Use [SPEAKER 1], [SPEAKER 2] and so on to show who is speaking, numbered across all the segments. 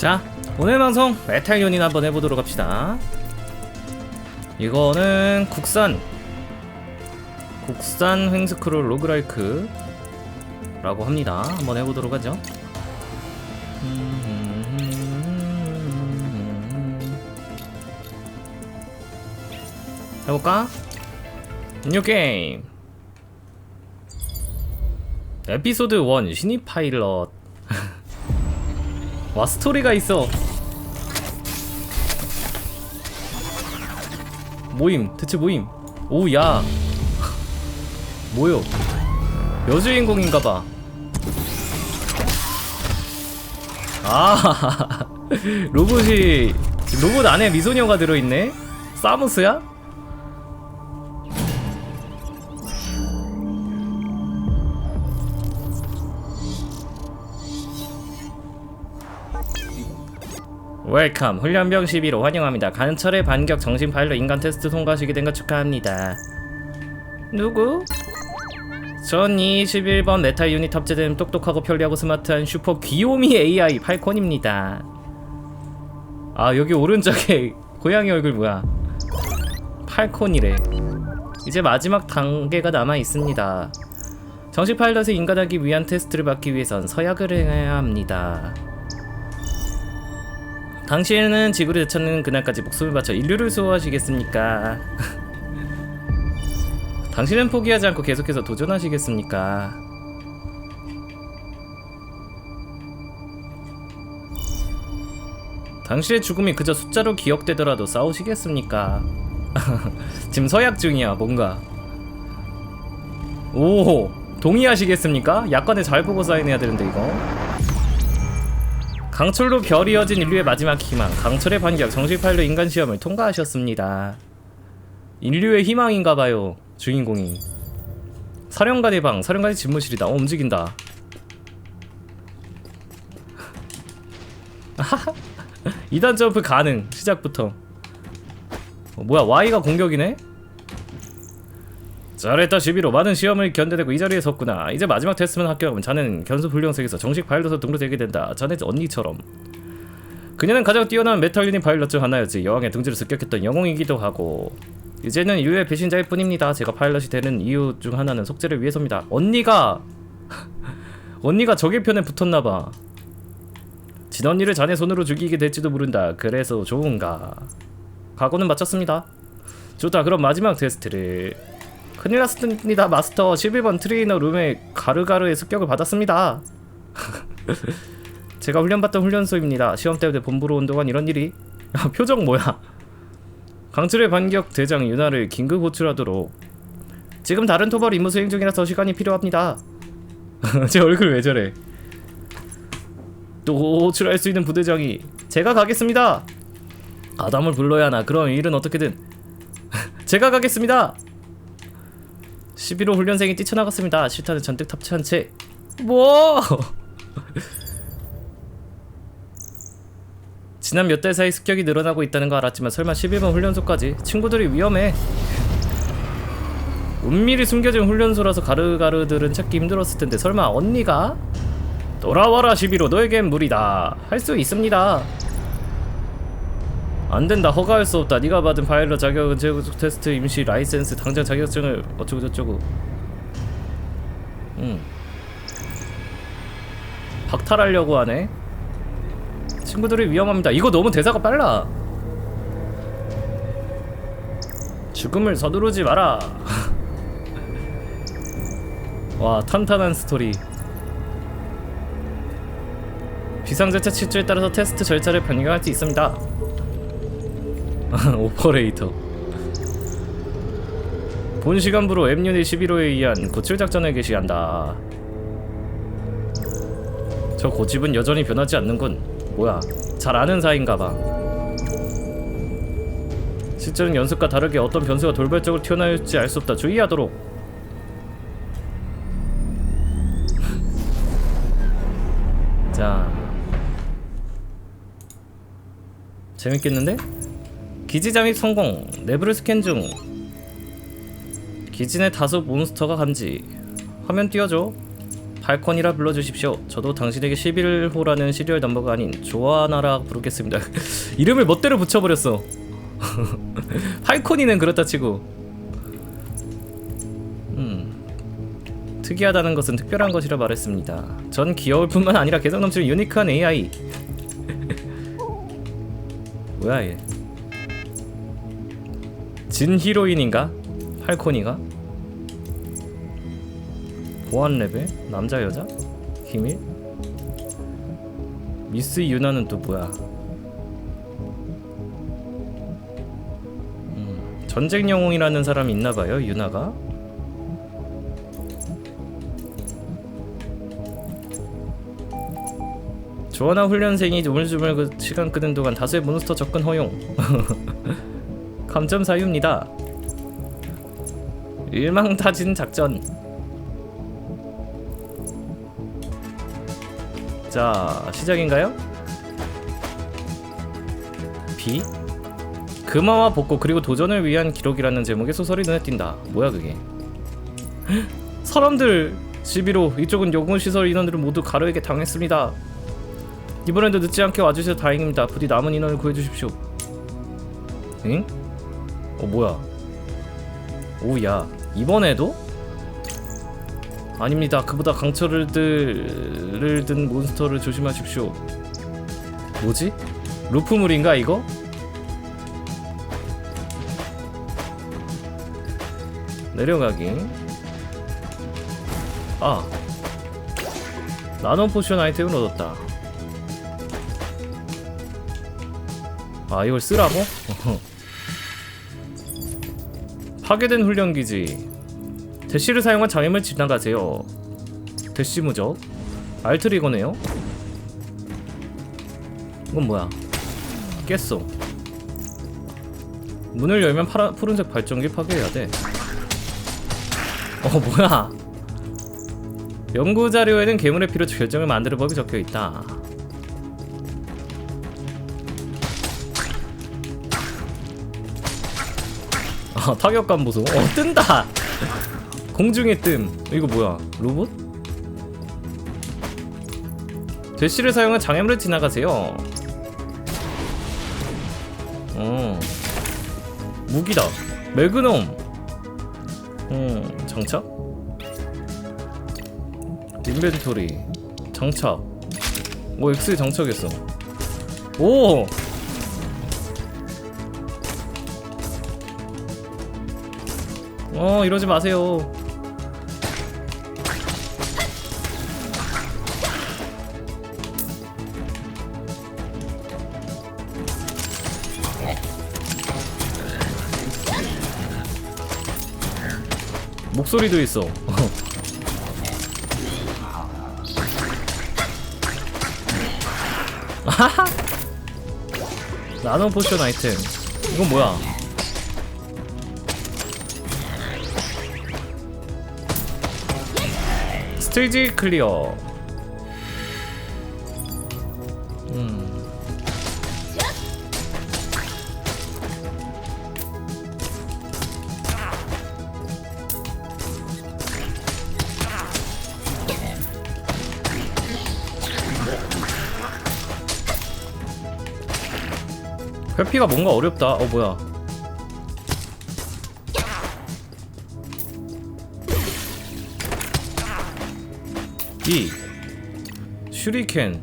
[SPEAKER 1] 자 오늘 방송 메탈 유닛 한번 해보도록 합시다. 이거는 국산 국산 횡스크롤 로그라이크 라고 합니다. 한번 해보도록 하죠. 해볼까? 뉴 게임. 에피소드 1 신입 파일럿 와 스토리가 있어. 모임 대체 모임? 오야. 뭐요? 여주인공인가봐. 아 로봇이 로봇 안에 미소녀가 들어있네? 사무스야? 웰컴. 훈련병 12로 환영합니다. 간철의 반격 정신 파일로 인간 테스트 통과하시게 된 것 축하합니다. 누구? 전 21번 메탈 유닛 탑재된 똑똑하고 편리하고 스마트한 슈퍼 귀요미 AI 팔콘입니다. 아 여기 오른쪽에 고양이 얼굴 뭐야? 팔콘이래. 이제 마지막 단계가 남아 있습니다. 정식 파일럿의 인간하기 위한 테스트를 받기 위해선 서약을 해야 합니다 당신은 지구를 되찾는 그날까지 목숨을 바쳐 인류를 수호하시겠습니까? 당신은 포기하지 않고 계속해서 도전하시겠습니까? 당신의 죽음이 그저 숫자로 기억되더라도 싸우시겠습니까? 지금 서약 중이야 뭔가 오 동의하시겠습니까? 약관에 잘 보고 사인해야 되는데 이거 강철로 별이 이어진 인류의 마지막 희망 강철의 반격 정식 파일로 인간 시험을 통과하셨습니다. 인류의 희망인가봐요 주인공이. 사령관의 방 사령관의 집무실이다. 어 움직인다. 2단 점프 가능. 시작부터. 어, 뭐야 Y가 공격이네? 잘했다 11호 많은 시험을 견뎌내고 이 자리에 섰구나. 이제 마지막 테스트만 합격하면 자네는 견수 훈련석에서 정식 파일럿으로 등록되게 된다. 자네 언니처럼. 그녀는 가장 뛰어난 메탈 유닛 파일럿 중 하나였지. 여왕의 등지를 습격했던 영웅이기도 하고. 이제는 인류의 배신자일 뿐입니다. 제가 파일럿이 되는 이유 중 하나는 속죄를 위해서입니다. 언니가! 언니가 적의 편에 붙었나봐. 진언니를 자네 손으로 죽이게 될지도 모른다. 그래서 좋은가? 각오는 마쳤습니다. 좋다. 그럼 마지막 테스트를 큰일 났습니다 마스터. 11번 트레이너 룸에 가르가르의 습격을 받았습니다. 제가 훈련받던 훈련소입니다. 시험 때문에 본부로 온 동안 이런 일이. 야, 표정 뭐야? 강철의 반격 대장 윤하를 긴급 호출하도록. 지금 다른 토벌 임무 수행 중이라서 시간이 필요합니다. 제 얼굴 왜 저래? 또 호출할 수 있는 부대장이 제가 가겠습니다. 아담을 불러야 하나? 그럼 일은 어떻게든. 제가 가겠습니다 11호 훈련생이 뛰쳐나갔습니다. 실탄을 잔뜩 탑재한 채. 뭐? 지난 몇 달 사이 습격이 늘어나고 있다는 거 알았지만 설마 11번 훈련소까지 친구들이 위험해. 은밀히 숨겨진 훈련소라서 가르가르들은 찾기 힘들었을 텐데 설마 언니가 돌아와라 11호 너에겐 무리다 할 수 있습니다. 안 된다. 허가할 수 없다. 네가 받은 파일럿 자격은 제고 테스트 임시 라이센스 당장 자격증을 어쩌고 저쩌고. 응. 박탈하려고 하네. 친구들이 위험합니다. 이거 너무 대사가 빨라. 죽음을 서두르지 마라. 와 탄탄한 스토리. 비상제차 치주에 따라서 테스트 절차를 변경할 수 있습니다 오퍼레이터. 본 시간부로 M유닛 11호에 의한 고칠 작전을 개시한다. 저 고집은 여전히 변하지 않는군 뭐야? 잘 아는 사이인가봐. 실제는 연습과 다르게 어떤 변수가 돌발적으로 튀어나올지 알 수 없다. 주의하도록. 자. 재밌겠는데? 기지 잠입 성공. 내부를 스캔 중. 기지 내 다수 몬스터가 감지. 화면 띄워줘. 팔콘이라 불러주십시오. 저도 당신에게 11호라는 시리얼 넘버가 아닌 조아나라 부르겠습니다. 이름을 멋대로 붙여버렸어. 팔콘이는 그렇다 치고. 음. 특이하다는 것은 특별한 것이라 말했습니다. 전 귀여울 뿐만 아니라 개성 넘치는 유니크한 AI. 뭐야 얘? 진 히로인인가? 팔콘이가? 보안 레벨? 남자 여자? 기밀? 미스 유나는 또 뭐야? 음, 전쟁 영웅이라는 사람이 있나봐요 유나가 조아나 훈련생이 우물쭈물 그 시간 끄는 동안 다수의 몬스터 접근 허용 감점 사유입니다. 일망타진 작전. 자 시작인가요? B 금화와 복고 그리고 도전을 위한 기록이라는 제목의 소설이 눈에 띈다. 뭐야 그게? 헉, 사람들 11호 이쪽은 요금시설 인원들을 모두 가로에게 당했습니다. 이번에도 늦지 않게 와주셔서 다행입니다. 부디 남은 인원을 구해주십시오. 응? 어 뭐야 오야 이번에도? 아닙니다. 그보다 강철을 들... 든 몬스터를 조심하십시오. 뭐지? 루프물인가 이거? 내려가기. 아. 나노 포션 아이템을 얻었다. 아, 이걸 쓰라고? 파괴된 훈련기지. 대시를 사용한 장애물 지나가세요. 대시 무적. 알트리거네요. 이건 뭐야? 깼어. 문을 열면 파라, 푸른색 발전기 파괴해야 돼. 어 뭐야? 연구 자료에는 괴물의 피로 결정을 만드는 법이 적혀 있다. 아 타격감 보소. 어 뜬다. 공중에 뜸. 이거 뭐야? 로봇? 대시를 사용한 장애물을 지나가세요. 어. 무기다. 매그넘. 어, 장착? 인벤토리. 장착. 오, X 장착했어. 오! 어, 이러지 마세요. 목소리도 있어. 아하하. 나노 포션 아이템. 이건 뭐야? 스테이지 클리어. 음. 회피가 뭔가 어렵다. 어 뭐야? 이 슈리켄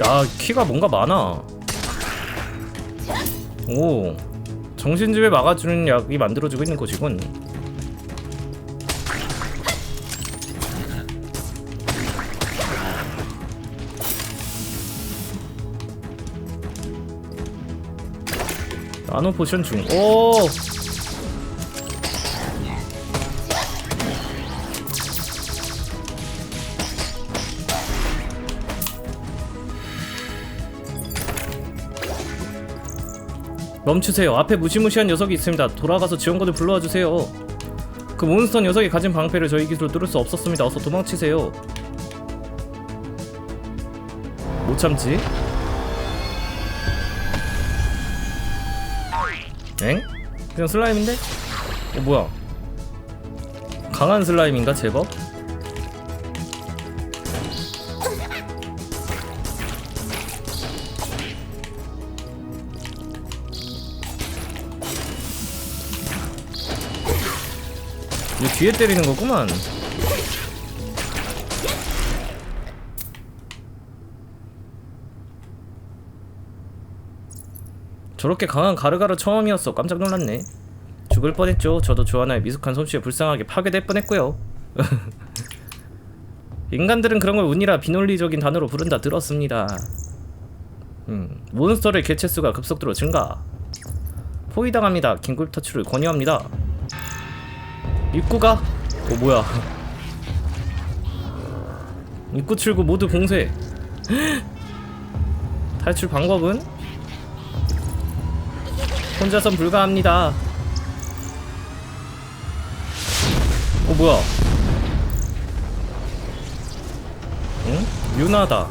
[SPEAKER 1] 야 키가 뭔가 많아. 오 정신집에 막아주는 약이 만들어지고 있는 곳이군 나노 포션 중. 오. 멈추세요. 앞에 무시무시한 녀석이 있습니다. 돌아가서 지원군을 불러와 주세요. 그 몬스터 녀석이 가진 방패를 저희 기술로 뚫을 수 없었습니다. 어서 도망치세요. 못 참지? 엥? 그냥 슬라임인데? 어 뭐야 강한 슬라임인가 제법? 이거 뒤에 때리는 거구만 저렇게 강한 가르가르 처음이었어. 깜짝 놀랐네. 죽을 뻔했죠. 저도 조하나의 미숙한 솜씨에 불쌍하게 파괴될 뻔했고요. 인간들은 그런 걸 운이라 비논리적인 단어로 부른다 들었습니다. 음, 몬스터의 개체수가 급속도로 증가. 포위당합니다. 긴급 탈출을 권유합니다. 입구가? 어 뭐야? 입구 출구 모두 봉쇄. 탈출 방법은 혼자선 불가합니다. 어 뭐야? 응? 유나다.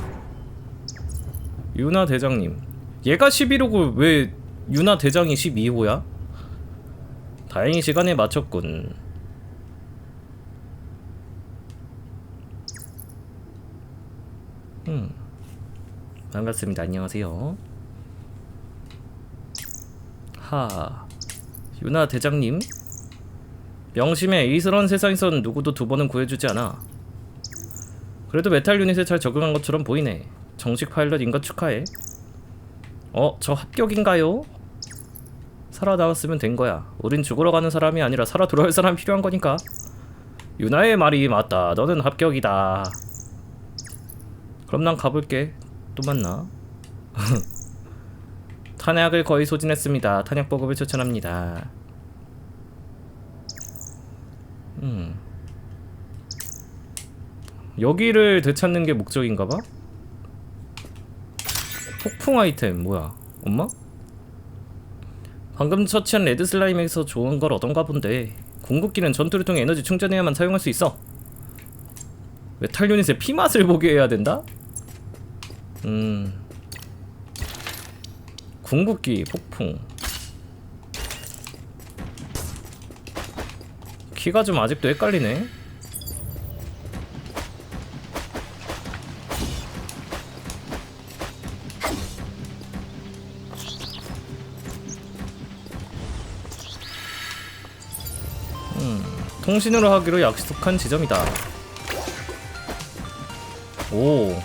[SPEAKER 1] 유나 대장님. 얘가 11호고 왜 유나 대장이 12호야? 다행히 시간에 맞췄군. 음. 반갑습니다. 안녕하세요 하. 유나 대장님? 명심해. 이스런 세상에선 누구도 두 번은 구해주지 않아. 그래도 메탈 유닛에 잘 적응한 것처럼 보이네. 정식 파일럿 인가 축하해. 어? 저 합격인가요? 살아나왔으면 된 거야. 우린 죽으러 가는 사람이 아니라 살아 돌아올 사람이 필요한 거니까. 유나의 말이 맞다. 너는 합격이다. 그럼 난 가볼게. 또 만나 탄약을 거의 소진했습니다. 탄약 보급을 추천합니다. 음. 여기를 되찾는 게 목적인가 봐? 폭풍 아이템 뭐야? 엄마? 방금 처치한 레드 슬라임에서 좋은 걸 얻은가 본데 궁극기는 전투를 통해 에너지 충전해야만 사용할 수 있어 메탈 유닛의 피맛을 보게 해야 된다? 음 궁극기 폭풍. 키가 좀 아직도 헷갈리네. 음, 통신으로 하기로 약속한 지점이다. 오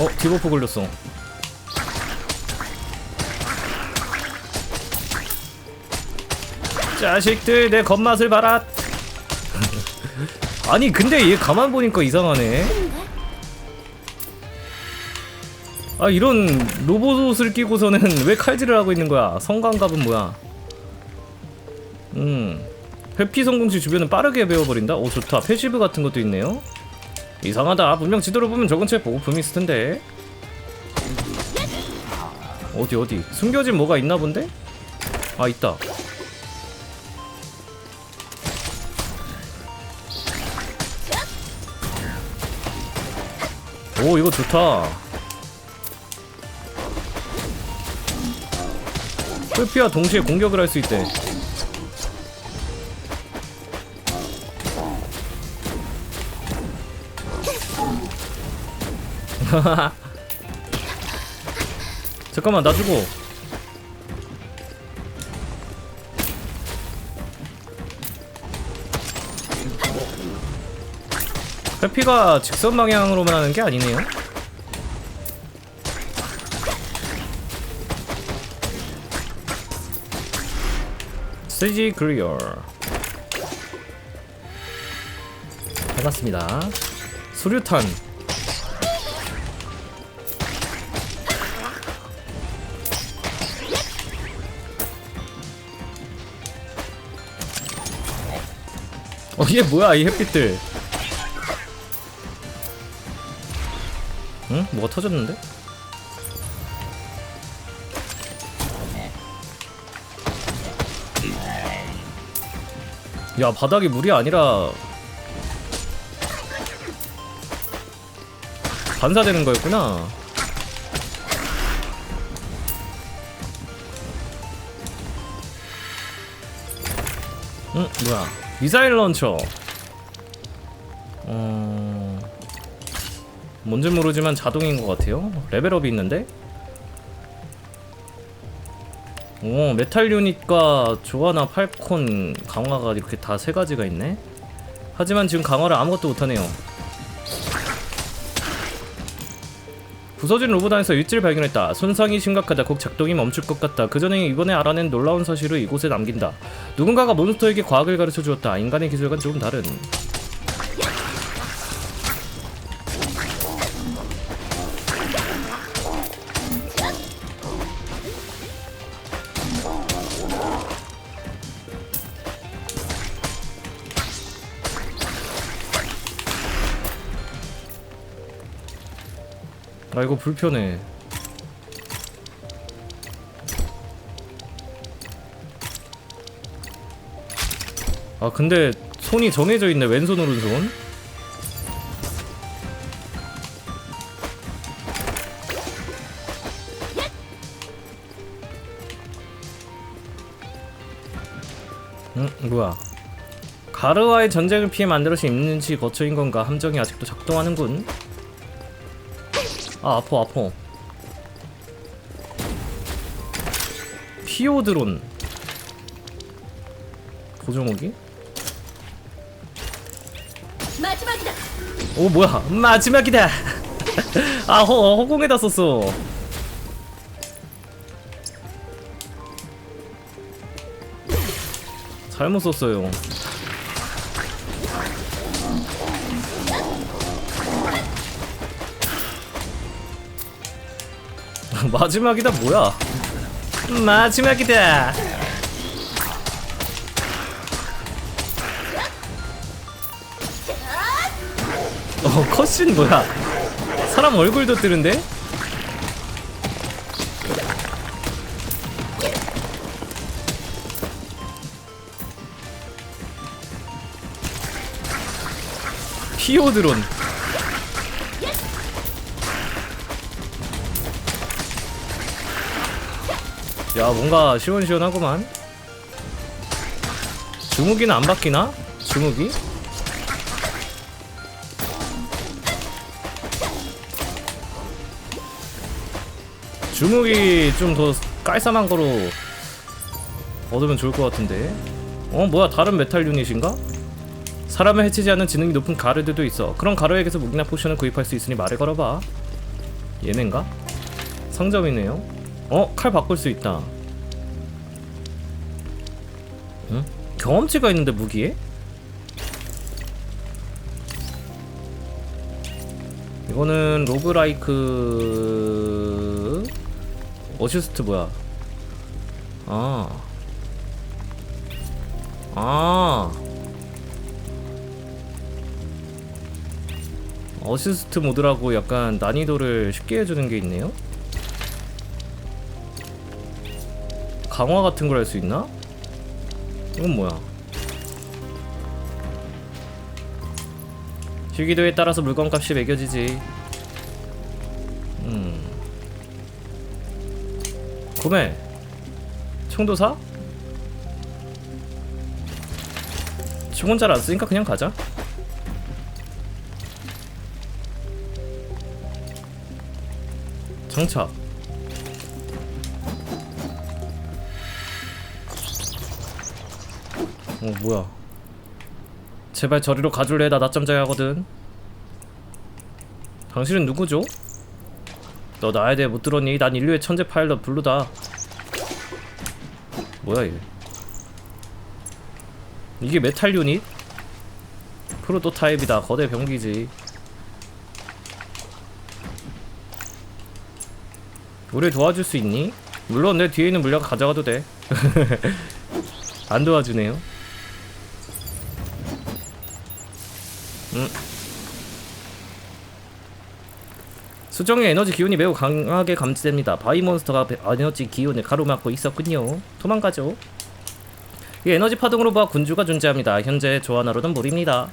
[SPEAKER 1] 어, 디버프 걸렸어. 자식들 내 겉맛을 봐라. 아니 근데 얘 가만 보니까 이상하네. 아 이런 로봇옷을 끼고서는 왜 칼질을 하고 있는 거야? 성광갑은 뭐야? 음 회피 성공시 주변은 빠르게 베어버린다. 오 좋다. 패시브 같은 것도 있네요. 이상하다. 분명 지도로 보면 저 근처에 보급품이 있을 텐데. 어디 어디? 숨겨진 뭐가 있나 본데? 아 있다. 오 이거 좋다. 풀피와 동시에 공격을 할 수 있대. 잠깐만 나 주고 회피가 직선 방향으로만 하는 게 아니네요. 스지 그리어 반갑습니다. 수류탄 이게 뭐야 이 햇빛들 응? 뭐가 터졌는데? 야 바닥이 물이 아니라 반사되는 거였구나 응? 뭐야 미사일 런처. 어... 뭔지 모르지만 자동인 것 같아요. 레벨업이 있는데? 오 메탈 유닛과 조아나 팔콘 강화가 이렇게 다 세 가지가 있네. 하지만 지금 강화를 아무것도 못하네요 부서진 로봇 안에서 일지를 발견했다. 손상이 심각하다. 곧 작동이 멈출 것 같다. 그 전에 이번에 알아낸 놀라운 사실을 이곳에 남긴다. 누군가가 몬스터에게 과학을 가르쳐 주었다. 인간의 기술과는 조금 다른. 아 이거 불편해. 아 근데 손이 정해져 있네 왼손 오른손. 응 뭐야? 가르와의 전쟁을 피해 만들어진 임는지 거처인 건가? 함정이 아직도 작동하는군. 아 아파 아파. 피오드론. 보조무기?
[SPEAKER 2] 마지막이다.
[SPEAKER 1] 오 뭐야. 마지막이다. 아 허, 허공에다 썼어. 잘못 썼어요 마지막이다 뭐야? 마지막이다. 어 컷신 뭐야? 사람 얼굴도 뜨는데? 피오 드론 야 뭔가 시원시원하구만 주무기는 안 바뀌나? 주무기? 주무기 좀 더 깔쌈한 거로 얻으면 좋을 것 같은데 어 뭐야 다른 메탈 유닛인가? 사람을 해치지 않는 지능이 높은 가르드도 있어 그런 가르에게서 무기나 포션을 구입할 수 있으니 말을 걸어봐 얘넨가? 상점이네요 어? 칼 바꿀 수 있다 응? 경험치가 있는데 무기에? 이거는 로그라이크 어시스트 뭐야? 아. 아. 어시스트 모드라고 약간 난이도를 쉽게 해주는 게 있네요? 강화 같은 걸 할 수 있나? 이건 뭐야? 주기도에 따라서 물건값이 매겨지지. 음. 구매. 총도 사? 총은 잘 안 쓰니까 그냥 가자. 장착. 어 뭐야? 제발 저리로 가줄래? 나 낮잠 자야 하거든. 당신은 누구죠? 너 나에 대해 못 들었니? 난 인류의 천재 파일럿 블루다. 뭐야 이게? 이게 메탈 유닛? 프로토 타입이다. 거대 병기지. 우리 도와줄 수 있니? 물론 내 뒤에 있는 물약 가져가도 돼. 안 도와주네요. 음. 수정의 에너지 기운이 매우 강하게 감지됩니다. 바이몬스터가 배- 에너지 기운을 가로막고 있었군요. 도망가죠. 이 에너지 파동으로 보아 군주가 존재합니다. 현재 조하나로는 무리입니다.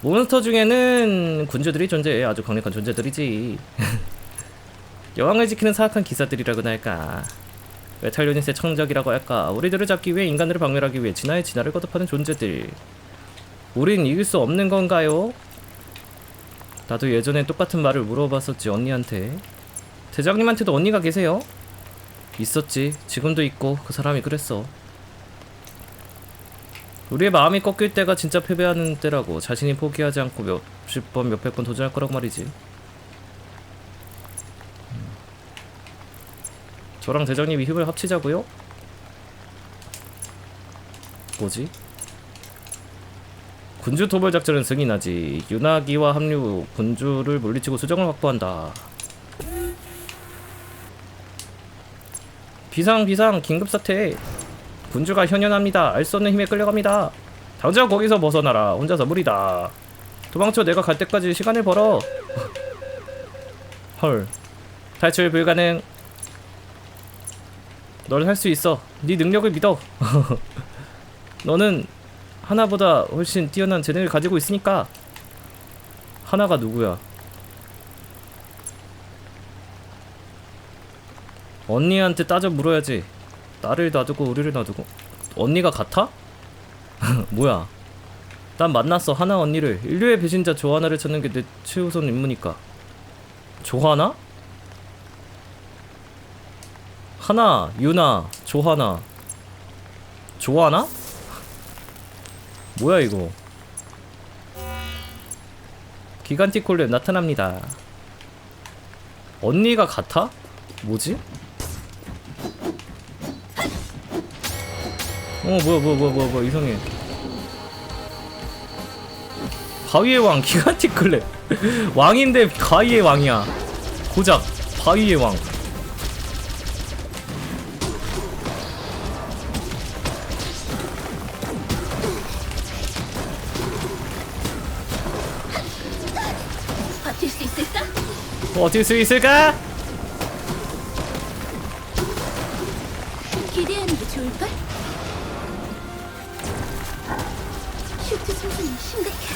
[SPEAKER 1] 몬스터 중에는 군주들이 존재해 아주 강력한 존재들이지. 여왕을 지키는 사악한 기사들이라고나 할까. 메탈 유닛의 청적이라고 할까 우리들을 잡기 위해 인간들을 박멸하기 위해 진화의 진화를 거듭하는 존재들 우린 이길 수 없는 건가요? 나도 예전에 똑같은 말을 물어봤었지 언니한테 대장님한테도 언니가 계세요? 있었지 지금도 있고 그 사람이 그랬어 우리의 마음이 꺾일 때가 진짜 패배하는 때라고 자신이 포기하지 않고 몇십 번 몇백 번 도전할 거라고 말이지 저랑 대장님이 힘을 합치자고요? 뭐지? 군주 토벌 작전은 승인하지. 윤하기와 합류 후 군주를 물리치고 수정을 확보한다. 비상 비상 긴급 사태. 군주가 현연합니다. 알 수 없는 힘에 끌려갑니다. 당장 거기서 벗어나라. 혼자서 무리다. 도망쳐 내가 갈 때까지 시간을 벌어. 헐. 탈출 불가능. 널 할 수 있어. 네 능력을 믿어. 너는 하나보다 훨씬 뛰어난 재능을 가지고 있으니까. 하나가 누구야? 언니한테 따져 물어야지. 나를 놔두고 우리를 놔두고. 언니가 같아? 뭐야? 난 만났어 하나 언니를. 인류의 배신자 조하나를 찾는 게 내 최우선 임무니까. 조하나? 하나, 유나, 조하나. 조하나? 뭐야 이거? 기간티콜렛 나타납니다. 언니가 같아? 뭐지? 어 뭐야 뭐야 뭐야 뭐야, 뭐야 이상해. 바위의 왕 기간티클렛 왕인데 바위의 왕이야. 고작 바위의 왕. 버틸 수 있을까?
[SPEAKER 2] 기대하는 게 좋을걸? 슈트 소송이 심각해.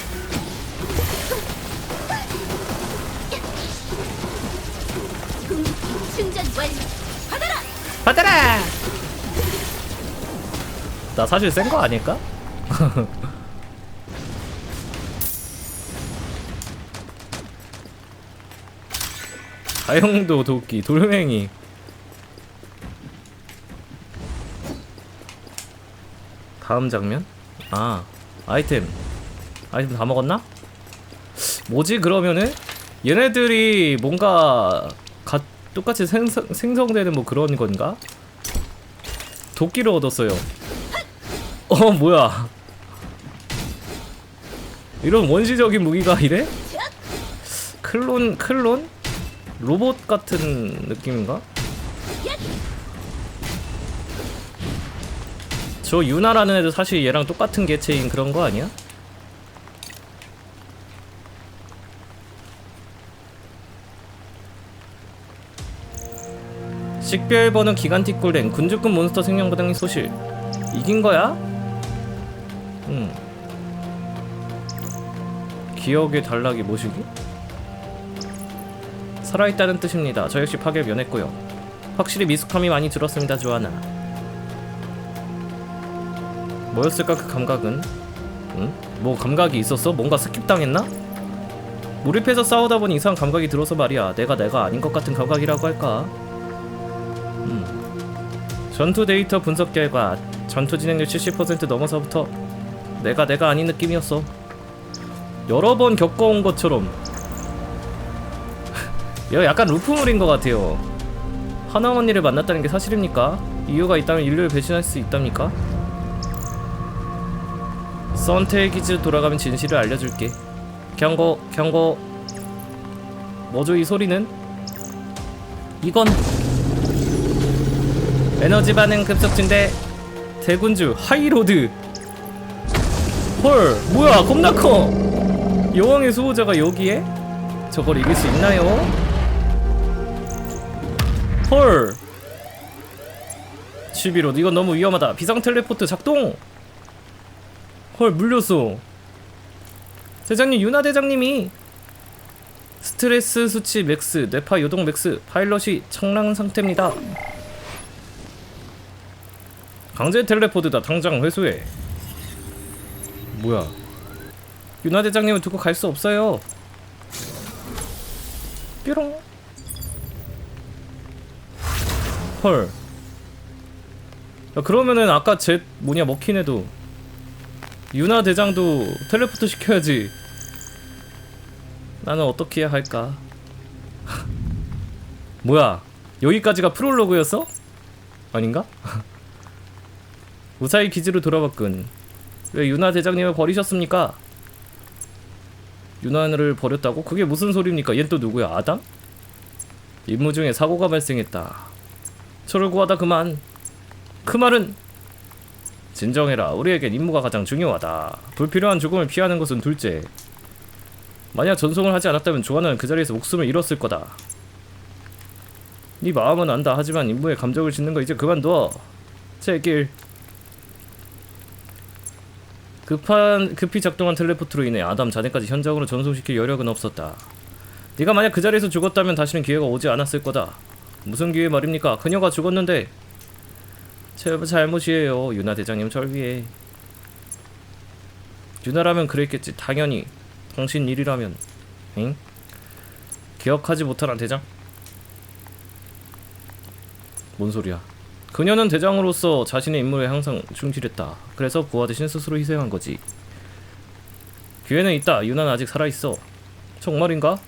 [SPEAKER 2] 궁극기 충전 완료. 받아라.
[SPEAKER 1] 받아라! 나 사실 센 거 아닐까? 다용도 도끼 돌멩이 다음 장면? 아 아이템 아이템 다 먹었나? 뭐지 그러면은 얘네들이 뭔가 가, 똑같이 생성, 생성되는 뭐 그런 건가? 도끼를 얻었어요. 어 뭐야? 이런 원시적인 무기가 이래? 클론 클론? 로봇 같은 느낌인가? 저 유나라는 애도 사실 얘랑 똑같은 개체인 그런 거 아니야? 식별 번호 기간티꿀랭 군주급 몬스터 생명바닥의 소실 이긴 거야? 응 기억의 단락이 뭐시기? 살아있다는 뜻입니다 저 역시 파괴 면했고요 확실히 미숙함이 많이 줄었습니다 조아나 뭐였을까 그 감각은? 응? 뭐 감각이 있었어? 뭔가 스킵당했나? 몰입해서 싸우다 보니 이상한 감각이 들어서 말이야 내가 내가 아닌 것 같은 감각이라고 할까? 전투 데이터 분석 결과 전투 진행률 70% 넘어서부터 내가 내가 아닌 느낌이었어. 여러 번 겪어온 것처럼. 이거 약간 루프물인 것 같아요. 하나 언니를 만났다는 게 사실입니까? 이유가 있다면 인류를 배신할 수 있답니까? 선택기지로 돌아가면 진실을 알려줄게. 경고, 경고. 뭐죠 이 소리는? 이건 에너지 반응 급속진대 대군주 하이로드 헐 뭐야 겁나 커 여왕의 수호자가 여기에? 저걸 이길 수 있나요? 헐 11호 이건 너무 위험하다. 비상 텔레포트 작동! 헐 물렸어 대장님 유나 대장님이 스트레스 수치 맥스 뇌파 요동 맥스 파일럿이 청랑 상태입니다. 강제 텔레포드다 당장 회수해. 뭐야? 윤화 대장님을 두고 갈 수 없어요. 뾰롱 헐 야, 그러면은 아까 제 뭐냐 먹힌 애도 윤화 대장도 텔레포트 시켜야지 나는 어떻게 해야 할까 뭐야 여기까지가 프롤로그였어? 아닌가? 무사히 기지로 돌아왔군 왜 윤화 대장님을 버리셨습니까? 윤화를 버렸다고? 그게 무슨 소리입니까? 얜 또 누구야? 아담? 임무 중에 사고가 발생했다 저를 구하다 그만. 그 말은 진정해라. 우리에겐 임무가 가장 중요하다. 불필요한 죽음을 피하는 것은 둘째. 만약 전송을 하지 않았다면 조아는 그 자리에서 목숨을 잃었을 거다. 네 마음은 안다. 하지만 임무에 감정을 짓는 거 이제 그만둬. 제길. 급한 급히 작동한 텔레포트로 인해 아담 자네까지 현장으로 전송시킬 여력은 없었다. 네가 만약 그 자리에서 죽었다면 다시는 기회가 오지 않았을 거다. 무슨 기회 말입니까? 그녀가 죽었는데 제 잘못이에요. 유나 대장님 절 위해. 유나라면 그랬겠지. 당연히 당신 일이라면. 응? 기억하지 못하나 대장? 뭔 소리야? 그녀는 대장으로서 자신의 임무에 항상 충실했다. 그래서 부하 대신 스스로 희생한 거지. 기회는 있다. 유나는 아직 살아있어. 정말인가?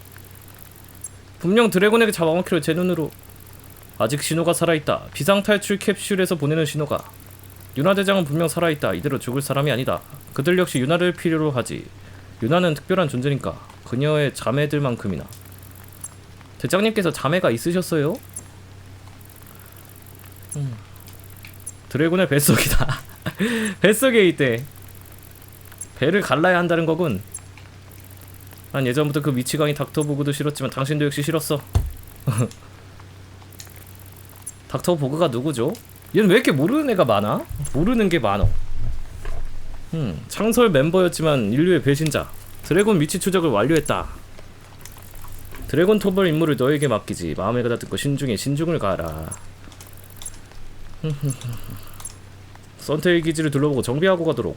[SPEAKER 1] 분명 드래곤에게 잡아먹기로 제 눈으로 아직 신호가 살아있다. 비상탈출 캡슐에서 보내는 신호가. 유나 대장은 분명 살아있다. 이대로 죽을 사람이 아니다. 그들 역시 유나를 필요로 하지. 유나는 특별한 존재니까. 그녀의 자매들만큼이나. 대장님께서 자매가 있으셨어요? 드래곤의 뱃속이다. 뱃속에 있대. 배를 갈라야 한다는 거군. 난 예전부터 그 미치광이 닥터보그도 싫었지만 당신도 역시 싫었어. 닥터 보그가 누구죠? 얘는 왜 이렇게 모르는 애가 많아? 모르는 게 많어. 음, 창설 멤버였지만 인류의 배신자. 드래곤 위치 추적을 완료했다. 드래곤 토벌 임무를 너에게 맡기지. 마음에 가다듬고 신중에 신중을 가라. 선테일 기지를 둘러보고 정비하고 가도록